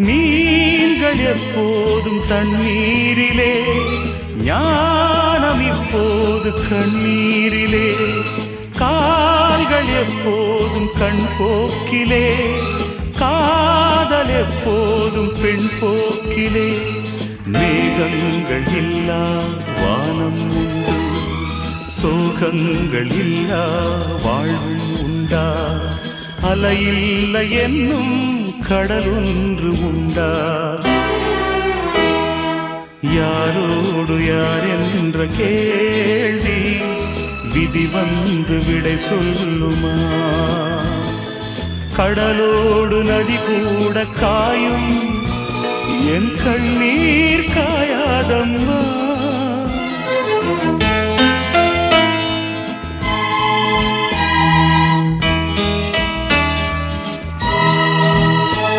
நீங்கள் எப்போதும் தண்ணீரிலே ஞானம் இப்போது கண்ணீரிலே கால்கள் எப்போதும் கண் போக்கிலே காதல் எப்போதும் பெண் போக்கிலே மேகங்கள் இல்லா வானம் உண்டு. சோகங்கள் இல்லா வாழ்வு உண்டா? அலையில்லை என்னும் கடலொன்று உண்டா? யாரோடு யார் என்ற கேள்வி விதி வந்து விடை சொல்லுமா? கடலோடு நதி கூட காயும் என் கண்ணீர் காய